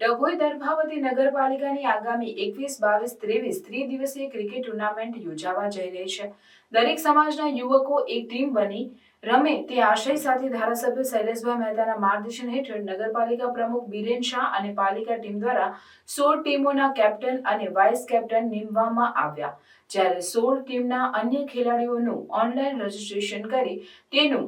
ડભોઈ દર્ભાવતી નગરપાલિકાની આગામી એકવીસ, બાવીસ, ત્રેવીસ ત્રિદિવસીય ક્રિકેટ ટુર્નામેન્ટ યોજાવા જઈ રહી છે. દરેક સમાજના યુવકો એક ટીમ બની રમે તે આશય સાથે ધારાસભ્ય શૈલેષભાઈ મહેતાના માર્ગદર્શન હેઠળ નગરપાલિકા પ્રમુખ બિરેન શાહ અને પાલિકા ટીમ દ્વારા સોળ ટીમોના કેપ્ટન અને વાઇસ કેપ્ટન નીમવામાં આવ્યા. જ્યારે સોળ ટીમના અન્ય ખેલાડીઓનું ઓનલાઈન રજીસ્ટ્રેશન કરી તેનું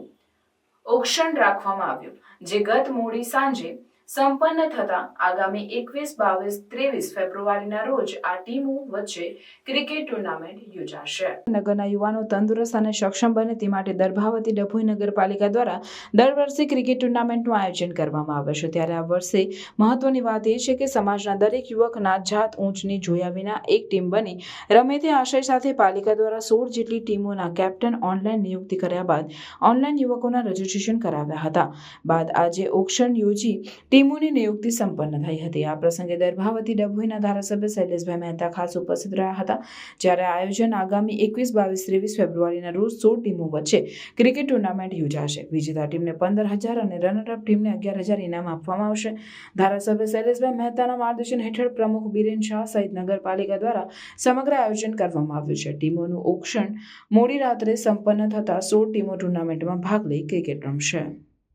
ઓક્શન રાખવામાં આવ્યું, જે ગત મોડી સાંજે સંપન્ન થતા આગામી એકવીસ, બાવીસ, ત્રેવીસ ફેબ્રુઆરીના રોજ આ ટીમો વચ્ચે ક્રિકેટ ટુર્નામેન્ટ યોજાશે. નગરના યુવાનો તંદુરસ્ત અને સક્ષમ બને તે માટે દરભાવતી ડભોઈ નગરપાલિકા દ્વારા દર વર્ષે ક્રિકેટ ટુર્નામેન્ટનું આયોજન કરવામાં આવે છે. ત્યારે આ વર્ષે મહત્વની વાત એ છે કે સમાજના દરેક યુવક નાત જાત ઊંચની જોયા વિના એક ટીમ બની. રમે તે આશય સાથે પાલિકા દ્વારા સોળ જેટલી ટીમોના કેપ્ટન ઓનલાઈન નિયુક્તિ કર્યા બાદ ઓનલાઈન યુવકોના રજીસ્ટ્રેશન કરાવ્યા હતા. બાદ આજે ઓક્શન યોજી ટીમોની નિયુક્તિ સંપન્ન થઈ હતી. આ પ્રસંગે દર્ભાવતી ડભોઈના ધારાસભ્ય શૈલેષભાઈ મહેતા ખાસ ઉપસ્થિત રહ્યા હતા. જ્યારે આયોજન આગામી એકવીસ, બાવીસ, ત્રેવીસ ફેબ્રુઆરીના રોજ સોળ ટીમો વચ્ચે ક્રિકેટ ટુર્નામેન્ટ યોજાશે. વિજેતા ટીમને પંદર હજાર અને રનરઅપ ટીમને અગિયાર હજાર ઇનામ આપવામાં આવશે. ધારાસભ્ય શૈલેષભાઈ મહેતાના માર્ગદર્શન હેઠળ પ્રમુખ બિરેન શાહ સહિત નગરપાલિકા દ્વારા સમગ્ર આયોજન કરવામાં આવ્યું છે. ટીમોનું ઓક્ષણ મોડી રાત્રે સંપન્ન થતા સોળ ટીમો ટુર્નામેન્ટમાં ભાગ લઈ ક્રિકેટ રમશે.